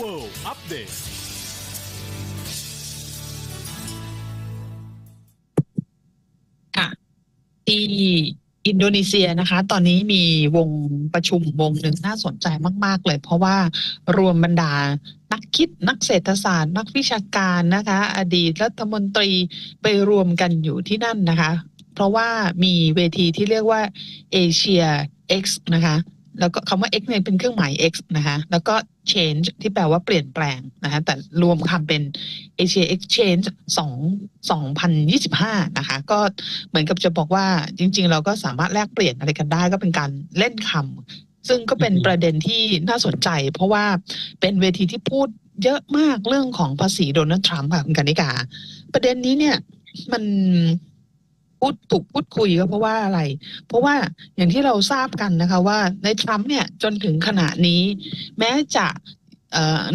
World Update ค่ะที่อินโดนีเซียนะคะ ตอนนี้มีวงประชุมวงหนึ่งน่าสนใจมาก ๆ เลย เพราะว่ารวมบรรดานักคิดนักเศรษฐศาสตร์ นักวิชาการนะคะ อดีตรัฐมนตรีไปรวมกันอยู่ที่นั่นนะคะ เพราะว่ามีเวทีที่เรียกว่า Asia X นะคะ แล้วก็คำว่า X เนี่ยเป็นเครื่องหมาย X นะคะ แล้วก็ change ที่แปลว่าเปลี่ยนแปลงนะคะ แต่รวมคำเป็น Asia Exchange 2 2025 นะคะ ก็เหมือนกับจะบอกว่าจริง ๆ เราก็สามารถแลกเปลี่ยนอะไรกันได้ก็เป็นการเล่นคำซึ่งก็เป็นประเด็นที่น่าสนใจ เพราะว่าเป็นเวทีที่พูดเยอะมากเรื่องของภาษีโดนัลด์ทรัมป์ค่ะคุณกานิกา ประเด็นนี้เนี่ยมัน พูดถูกพูดคุยก็เพราะว่าอะไร เพราะว่าอย่างที่เราทราบกันนะคะว่าในทรัมป์เนี่ยจนถึงขณะนี้ แม้จะ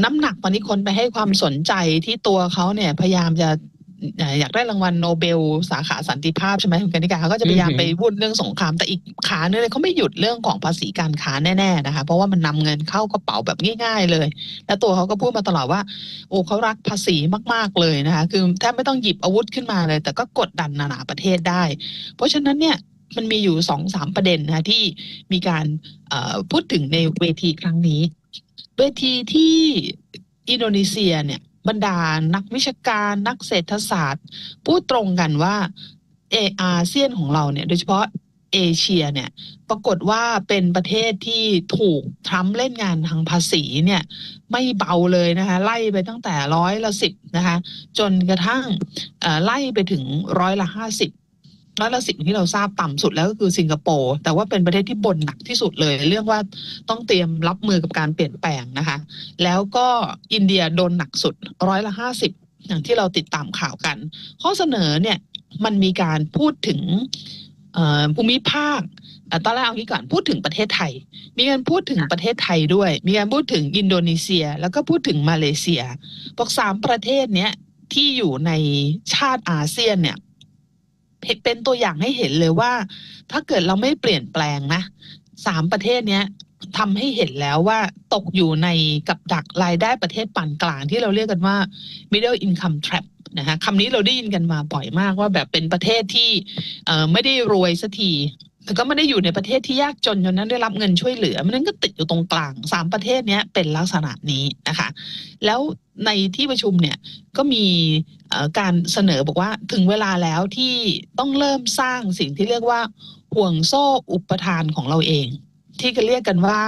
น้ำหนักตอนนี้คนไปให้ความสนใจที่ตัวเขาเนี่ยพยายามจะ อ่ออยากได้รางวัลโนเบล สาขาสันติภาพใช่ไหมคุณกนิกาเขาก็จะพยายามอือหืไปอวุ่นเรื่องสงครามแต่อีกขาเนื่เขาไม่หยุดเรื่องของภาษีการค้าแน่ๆนะคะเพราะว่ามันนำเงินเข้ากระเป๋าแบบง่าย ๆ เลย แล้วตัวเขาก็พูดมาตลอดว่า โอ้เขารักภาษีมากๆเลยนะคะคือแทบไม่ต้องหยิบอาวุธขึ้นมาเลย แต่ก็กดดันนานาประเทศได้ เพราะฉะนั้นเนี่ยมันมีอยู่สองสามประเด็นนะคะที่มีการเอ่อพูดถึงในเวทีครั้งนี้ เวทีที่อินโดนีเซียเนี่ย บรรดานักวิชาการนักเศรษฐศาสตร์พูดตรงกันว่าเออาเซียนของเราเนี่ยโดยเฉพาะเอเชียเนี่ยปรากฏว่าเป็นประเทศที่ถูกทรัมป์เล่นงานทางภาษีเนี่ยไม่เบาเลยนะคะไล่ไปตั้งแต่ร้อยละสิบนะคะจนกระทั่งไล่ไปถึงร้อยละห้าสิบ ร้อยละสิบที่เราทราบต่ำสุดแล้วก็คือสิงคโปร์แต่ว่าเป็นประเทศที่บ่นหนักที่สุดเลย เรื่องว่าต้องเตรียมรับมือกับการเปลี่ยนแปลงนะคะ แล้วก็อินเดียโดนหนักสุดร้อยละห้าสิบอย่างที่เราติดตามข่าวกัน ข้อเสนอเนี่ยมันมีการพูดถึงเอ่อภูมิภาคเอ่อตอนแรกเอางี้ก่อนพูดถึงประเทศไทย มีการพูดถึงประเทศไทยด้วย มีการพูดถึงอินโดนีเซีย แล้วก็พูดถึงมาเลเซียบอกสามประเทศเนี้ยที่อยู่ในชาติอาเซียนเนี่ย เป็นตัวอย่างให้เห็นเลยว่า ถ้าเกิดเราไม่เปลี่ยนแปลงนะสามประเทศเนี้ยทำให้เห็นแล้วว่าตกอยู่ในกับดักรายได้ประเทศปานกลางที่เราเรียกกันว่า middle income trap นะคะคำนี้เราได้ยินกันมาบ่อยมากว่าแบบเป็นประเทศที่ไม่ได้รวยสักที แต่ก็ไม่ได้อยู่ในประเทศที่ยากจนจนนั้นได้รับเงินช่วยเหลือมันนั้นก็ติดอยู่ตรงกลางสามประเทศเนี้ยเป็นลักษณะนี้นะคะ แล้วในที่ประชุมเนี่ยก็มีการเสนอบอกว่าถึงเวลาแล้วที่ต้องเริ่มสร้างสิ่งที่เรียกว่าห่วงโซ่อุปทานของเราเอง ที่ก็เรียกกันว่า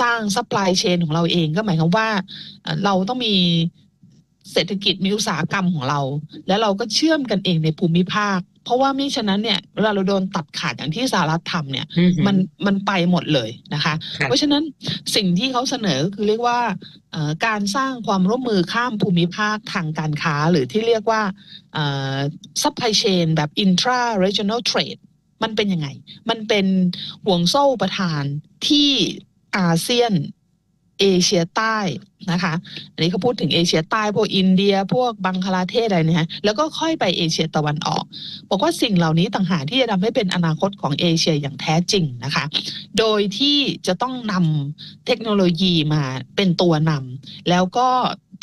สร้างซัพพลายเชนของเราเองก็หมายความว่าเราต้องมี เศรษฐกิจมีอุตสาหกรรมของเรา แล้วเราก็เชื่อมกันเองในภูมิภาค เพราะว่ามิฉะนั้นเนี่ยเวลาเราโดนตัดขาดอย่างที่สหรัฐทำเนี่ยอือหือมันมันไปหมดเลยนะคะครับเพราะฉะนั้นสิ่งที่เขาเสนอก็คือเรียกว่าเอ่อการสร้างความร่วมมือข้ามภูมิภาคทางการค้า หรือที่เรียกว่าเอ่อ supply chain แบบ intra regional trade มันเป็นยังไง มันเป็นห่วงโซ่ประทานที่อาเซียน เอเชียใต้นะคะอันนี้เขาพูดถึงเอเชียใต้พวกอินเดีย พวกบังคลาเทศอะไรเนี่ย แล้วก็ค่อยไปเอเชียตะวันออก บอกว่าสิ่งเหล่านี้ต่างหากที่จะทำให้เป็นอนาคตของเอเชียอย่างแท้จริงนะคะ โดยที่จะต้องนำเทคโนโลยีมาเป็นตัวนำแล้วก็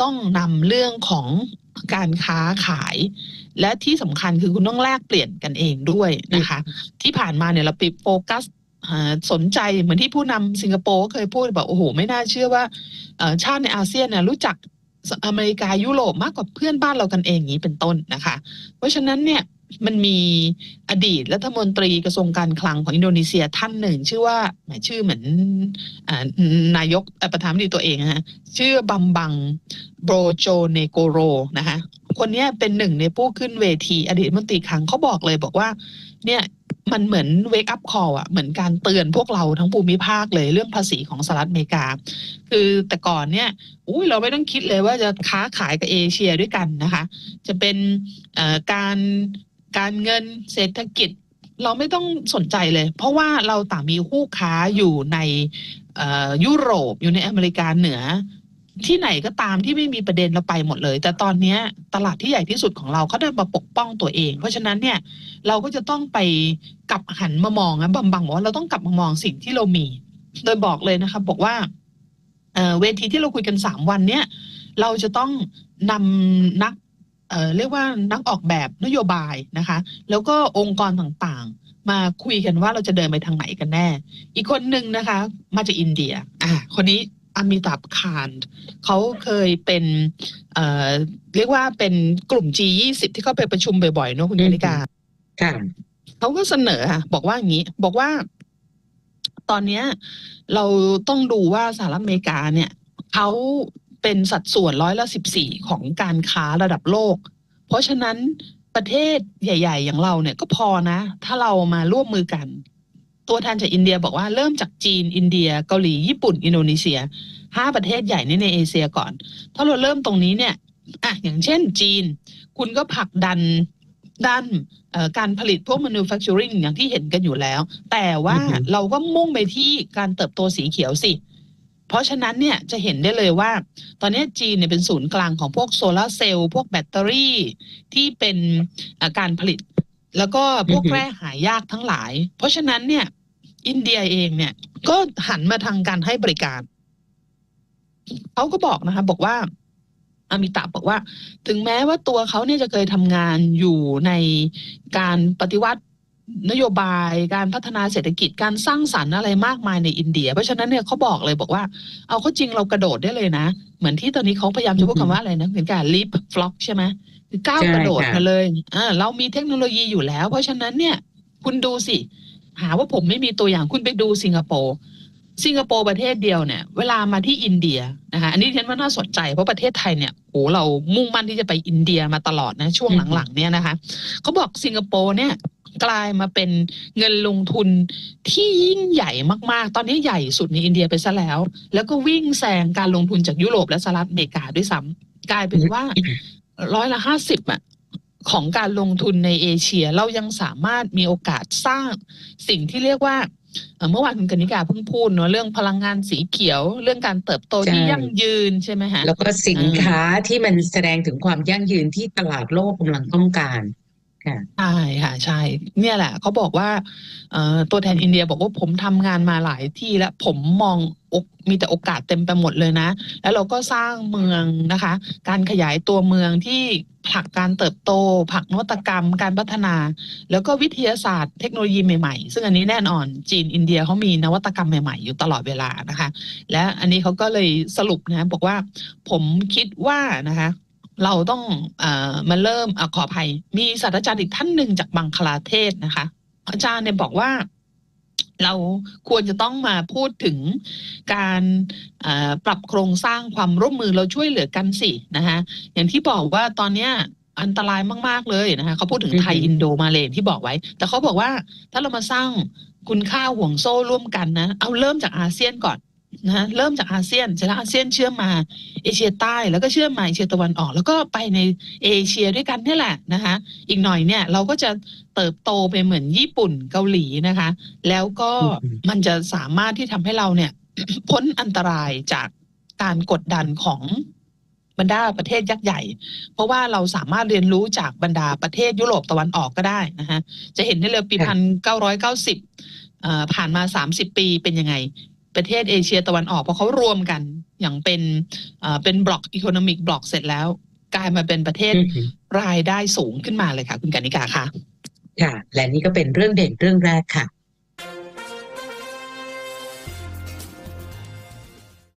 ต้องนำเรื่องของการค้าขายและที่สำคัญคือคุณต้องแลกเปลี่ยนกันเองด้วยนะคะ ที่ผ่านมาเนี่ยเราไปโฟกัส สนใจเหมือนที่ผู้นำสิงคโปร์เคยพูดบอกโอ้โห ไม่น่าเชื่อว่าชาติในอาเซียนเนี่ยรู้จักอเมริกายุโรปมากกว่าเพื่อนบ้านเรากันเองอย่างนี้เป็นต้นนะคะ เพราะฉะนั้นเนี่ยมันมีอดีตรัฐมนตรีกระทรวงการคลังของอินโดนีเซียท่านหนึ่ง ชื่อว่าหมชื่อเหมือนอนายกเอ่ประธานาธิบดีตัวเองนะฮะชื่อบัมบังโบรโจเนโกโรนะคะคนนี้เป็นหนึ่งในผู้ขึ้นเวทีอดีตมนตรีคลังเขาบอกเลยบอกว่าเนี่ย มันเหมือน wake up call อะเหมือนการเตือนพวกเราทั้งภูมิภาคเลยเรื่องภาษีของสหรัฐอเมริกา คือแต่ก่อนเนี่ยอุ้ยเราไม่ต้องคิดเลยว่าจะค้าขายกับเอเชียด้วยกันนะคะ จะเป็นเอ่อการการเงินเศรษฐกิจเราไม่ต้องสนใจเลย เพราะว่าเราต่างมีคู่ค้าอยู่ในเอ่อยุโรปอยู่ในอเมริกาเหนือ ที่ไหนก็ตามที่ไม่มีประเด็นเราไปหมดเลย แต่ตอนนี้ตลาดที่ใหญ่ที่สุดของเราเขาได้มาปกป้องตัวเอง เพราะฉะนั้นเนี่ยเราก็จะต้องไปกลับหันมามองนะบำบังบอกว่าเราต้องกลับมามองสิ่งที่เรามี โดยบอกเลยนะคะบอกว่าเเวทีที่เราคุยกันสามวันเนี้ยเราจะต้องนำนักเเรียกว่านักออกแบบนโยบายนะคะ แล้วก็องค์กรต่างๆ มาคุยกันว่าเราจะเดินไปทางไหนกันแน่ อีกคนหนึ่งนะคะ มาจากอินเดีย อ่าคนนี้ อามิตาบคานเขาเคยเป็นเอ่อเรียกว่าเป็นกลุ่ม G20 ที่เขาไปประชุมบ่อยๆเนอะคุณกนิกาค่ะเขาก็เสนอค่ะบอกว่าอย่างนี้ บอกว่า ตอนเนี้ย เราต้องดูว่าสหรัฐอเมริกาเนี่ยเขาเป็นสัดส่วนร้อยละสิบสี่ของการค้าระดับโลก เพราะฉะนั้นประเทศใหญ่ ๆ อย่างเราเนี่ยก็พอนะ ถ้าเรามาร่วมมือกัน ตัวแทนจากอินเดียบอกว่าเริ่มจากจีน อินเดีย เกาหลี ญี่ปุ่น อินโดนีเซียห้าประเทศใหญ่นี่ในเอเชียก่อน ถ้าเราเริ่มตรงนี้เนี่ยอะอย่างเช่นจีน คุณก็ผลักดันด้านเอ่อการผลิตพวก manufacturing อย่างที่เห็นกันอยู่แล้ว แต่ว่าอือฮึเราก็มุ่งไปที่การเติบโตสีเขียวสิ เพราะฉะนั้นเนี่ยจะเห็นได้เลยว่า ตอนนี้จีนเนี่ยเป็นศูนย์กลางของพวกโซลาร์เซลล์พวกแบตเตอรี่ที่เป็นอ่าการผลิต แล้วก็พวกแร่หายากทั้งหลาย เพราะฉะนั้นเนี่ย อินเดียเองเนี่ย ก็หันมาทางการให้บริการเขาก็บอกนะคะ บอกว่าอามิตาบอกว่า ถึงแม้ว่าตัวเขาเนี่ยจะเคยทำงานอยู่ในการปฏิวัตินโยบายการพัฒนาเศรษฐกิจการสร้างสรรค์อะไรมากมายในอินเดีย เพราะฉะนั้นเนี่ยเขาบอกเลยบอกว่า เอาเข้าจริงเรากระโดดได้เลยนะ เหมือนที่ตอนนี้เขาพยายามจะพูดคำว่าอะไรนะเหมือนการลีฟฟล็อกใช่ไหม คือก้าวใช่กระโดดค่ะมาเลยอ่าเรามีเทคโนโลยีอยู่แล้ว เพราะฉะนั้นเนี่ย คุณดูสิ หาว่าผมไม่มีตัวอย่างคุณไปดูสิงคโปร์สิงคโปร์ประเทศเดียวเนี่ย เวลามาที่อินเดียนะคะอันนี้ฉันว่าน่าสนใจเพราะประเทศไทยเนี่ยโอ้เรามุ่งมั่นที่จะไปอินเดียมาตลอดนะช่วงหลังๆ เนี่ยนะคะเขาบอกสิงคโปร์เนี่ยกลายมาเป็นเงินลงทุนที่ยิ่งใหญ่มากๆ ตอนนี้ใหญ่สุดในอินเดียไปซะแล้ว แล้วก็วิ่งแซงการลงทุนจากยุโรปและสหรัฐอเมริกาด้วยซ้ำกลายเป็นว่า ร้อยละห้าสิบอะของการลงทุนในเอเชีย เรายังสามารถมีโอกาสสร้างสิ่งที่เรียกว่าเอ่อเมื่อวานคุณกนิกาเพิ่งพูดเนอะเรื่องพลังงานสีเขียว เรื่องการเติบโตที่ใช่ยั่งยืนใช่ไหมฮะแล้วก็สินค้าที่มันแสดงถึงความยั่งยืนที่ตลาดโลกกำลังต้องการค่ะ ใช่ค่ะใช่ เนี่ยแหละเขาบอกว่าตัวแทนอินเดียบอกว่าผมทำงานมาหลายที่แล้วผมมองมีแต่โอกาสเต็มไปหมดเลยนะ แล้วเราก็สร้างเมืองนะคะ การขยายตัวเมืองที่ผลักการเติบโตผลักนวัตกรรม การพัฒนา แล้วก็วิทยาศาสตร์เทคโนโลยีใหม่ๆ ซึ่งอันนี้แน่นอนจีนอินเดียเขามีนวัตกรรมใหม่ๆ อยู่ตลอดเวลานะคะ และอันนี้เขาก็เลยสรุปนะบอกว่า ผมคิดว่านะคะ เราต้องเอ่อมาเริ่มอะขออภัย มีศาสตราจารย์อีกท่านหนึ่งจากบังคลาเทศนะคะ อาจารย์เนี่ยบอกว่าเราควรจะต้องมาพูดถึงการเอ่อปรับโครงสร้างความร่วมมือเราช่วยเหลือกันสินะคะอย่างที่บอกว่าตอนเนี้ยอันตรายมาก ๆ เลยนะคะเขาพูดถึงไทยอือฮึอินโดมาเลย์ที่บอกไว้ แต่เขาบอกว่าถ้าเรามาสร้างคุณค่าห่วงโซ่ร่วมกันนะ เอาเริ่มจากอาเซียนก่อน นะเริ่มจากอาเซียนเสร็จแล้วอาเซียนเชื่อมมาเอเชียใต้แล้วก็เชื่อมมาเอเชียตะวันออก แล้วก็ไปในเอเชียด้วยกันนี่แหละนะคะอีกหน่อยเนี่ยเราก็จะเติบโตไปเหมือนญี่ปุ่นเกาหลีนะคะ แล้วก็อืมมันจะสามารถที่ทำให้เราเนี่ยพ้นอันตรายจากการกดดันของบรรดาประเทศยักษ์ใหญ่ เพราะว่าเราสามารถเรียนรู้จากบรรดาประเทศยุโรปตะวันออกก็ได้นะคะจะเห็นได้เลยปีค่ะพันเก้าร้อยเก้าสิบผ่านมาสามสิบปีเป็นยังไง ประเทศเอเชียตะวันออกพอเขารวมกัน อย่างเป็นเอ่อเป็นบล็อกอีโคโนมิกบล็อกเสร็จแล้ว กลายมาเป็นประเทศอือฮึรายได้สูงขึ้นมาเลยค่ะ คุณกานิกาค่ะค่ะ และนี่ก็เป็นเรื่องเด่นเรื่องแรกค่ะ